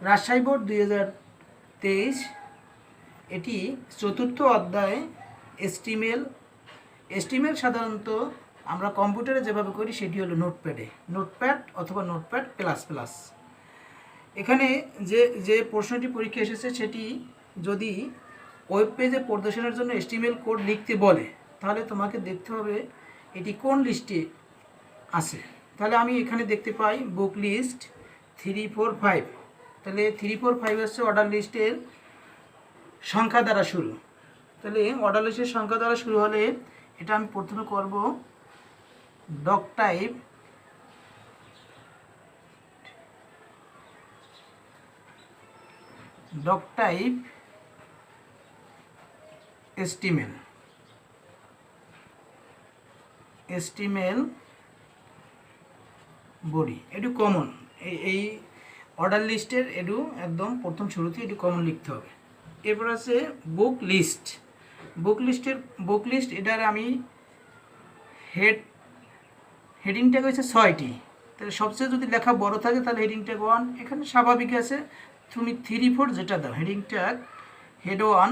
Rajshahi board দুই হাজার তেইশ, এটি চতুর্থ অধ্যায় এস্টিমেল। এস্টিমেল সাধারণত আমরা কম্পিউটারে যেভাবে করি, সেটি হলো নোটপ্যাডে। নোটপ্যাড অথবা নোটপ্যাড প্লাস প্লাস। এখানে যে যে প্রশ্নটি পরীক্ষা এসেছে, সেটি যদি ওয়েব পেজে প্রদর্শনের জন্য এস্টিমেল কোড লিখতে বলে, তাহলে তোমাকে দেখতে হবে এটি কোন লিস্টে আছে। তাহলে আমি এখানে দেখতে পাই book list three four five তাহলে থ্রি ফোর ফাইভ হচ্ছে অর্ডার লিস্টের সংখ্যা দ্বারা শুরু। তাহলে অর্ডার লিস্টের সংখ্যা দ্বারা শুরু হলে এটা আমি প্রথমে করব doc type doc type HTML HTML body এটু কমন এই অর্ডার লিস্টের এটু একদম প্রথম শুরুতে এটু কমন লিখতে হবে। এরপর আছে বুক লিস্ট বুক লিস্টের বুক লিস্ট এটার আমি হেড হেডিং ট্যাগ হচ্ছে ছয়টি। তাহলে সবচেয়ে যদি লেখা বড় থাকে তাহলে হেডিং ট্যাগ ওয়ান এখানে স্বাভাবিক আছে। তুমি থ্রি ফোর যেটা দাও heading tag head one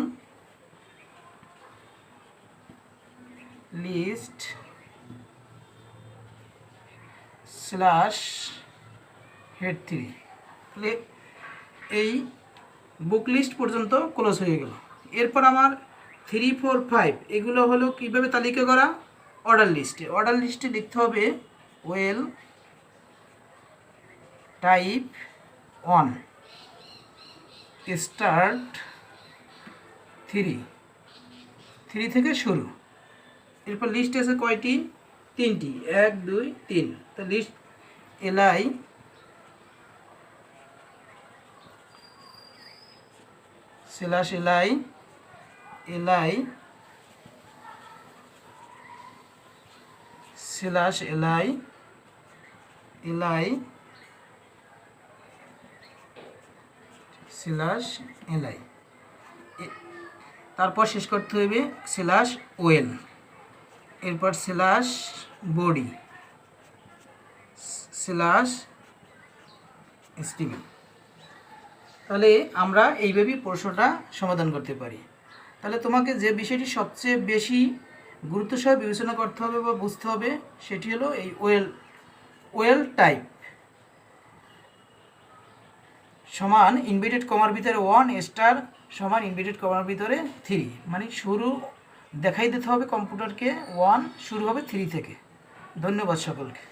list slash head three তাহলে এই বুক লিস্ট পর্যন্ত ক্লোজ হয়ে গেল। এরপর আমার থ্রি ফোর ফাইভ এগুলো হলো কীভাবে তালিকা করা? অর্ডার লিস্টে অর্ডার লিস্টে লিখতে হবে OL type one start three three থেকে শুরু। এরপর লিস্ট আছে কয়টি? তিনটি। এক, দুই, তিন। তো লিস্ট এলাই স্ল্যাশ এলাই এলাই স্ল্যাশ এলাই এলাই স্ল্যাশ এলাই তারপর শেষ করতে হবে স্ল্যাশ ওয়েল। এরপর স্ল্যাশ বডি স্ল্যাশ স্টিমেল। তাহলে আমরা এইভাবেই প্রশ্নটা সমাধান করতে পারি। তাহলে তোমাকে যে বিষয়টি সবচেয়ে বেশি গুরুত্ব সহ বিবেচনা করতে হবে বা বুঝতে হবে, সেটি হলো এই ওয়েল ওয়েল টাইপ সমান ইনভিটেড কমার ভিতরে ওয়ান স্টার সমান ইনভিটেড কমার ভিতরে থ্রি মানে শুরু দেখাই দিতে হবে কম্পিউটারকে ওয়ান শুরু হবে থ্রি থেকে। ধন্যবাদ সকলকে।